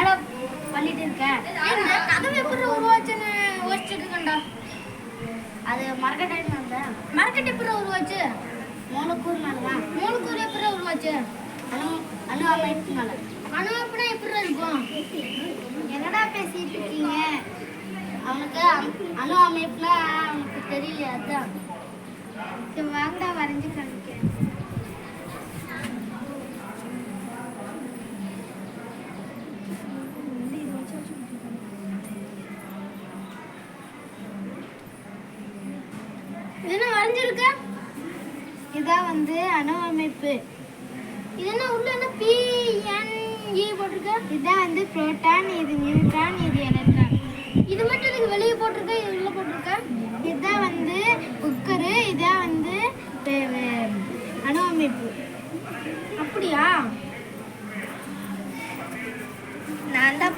என்னடா பண்ணிட்டு இருக்கேன். கதவு எப்படி உருவாச்சுன்னு யோசிச்சுட்டு இருக்கேன்டா. அது மரக்கட்டை மேல மரக்கட்டை எப்படி உருவாச்சு? மூலக்கூறு மேலதான் மூலக்கூறு எப்படி உருவாச்சு? அணு அணு அமைப்பு மேல. அணு அமைப்புனா எப்படி இருக்கும்? என்னடா பேசிட்டு இருக்கீங்க? அவனுக்கு அணு- அணு அமைப்புனா அவனுக்கு தெரியல அதான். சரி, வாங்கடா வரைஞ்சு காமிக்கிறேன். என்ன வரைஞ்சிருக்க? இதான் வந்து அணு அமைப்பு. இது என்ன உள்ள என்ன பி என் இ போட்டிருக்க? இதான் வந்து புரோட்டான் இது நியூட்ரான் இது எலக்ட்ரான் இது மட்டும் இதுக்கு வெளியே போட்டிருக்க? இது உள்ள போட்டிருக்க? இதுதான் வந்து குக்கரு இதான் வந்து அணு அமைப்பு. அப்படியா?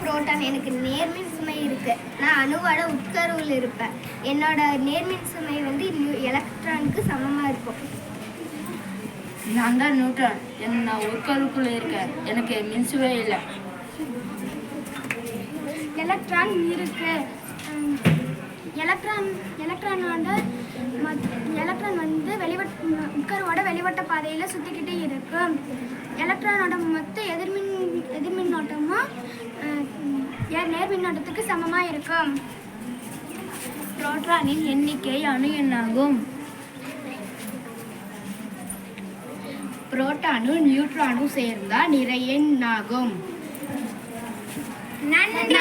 புரோட்டான் எனக்கு நேர்மின் சுமை இருக்கு. நான் அணுவோட உட்கருவில் இருப்பேன். என்னோட நேர்மின் சுமை வந்து எலக்ட்ரானுக்கு சமமாக இருக்கும். நான் தான் நியூட்டன் என் நான் உட்கருக்குள்ள இருக்கேன். எனக்கு மின்சுவே இல்லை. எலக்ட்ரான் இருக்கு. எலக்ட்ரான் எலக்ட்ரானோட எலக்ட்ரான் வந்து வெளிவட் உட்கருவோட வெளிவட்ட பாதையில் சுற்றிக்கிட்டே இருக்கு எலக்ட்ரானோட மொத்த எதிர்மின் எதிர்மின்னோட்டமும் அஹ், ஏ- நேர்மின்னோட்டத்துக்கு சமமாக இருக்கும்? புரோட்டானின் எண்ணிக்கை அணு எண்ணாகும். புரோட்டானும் நியூட்ரானும் சேர்ந்தா நிறைய எண்ணாகும். நன்றி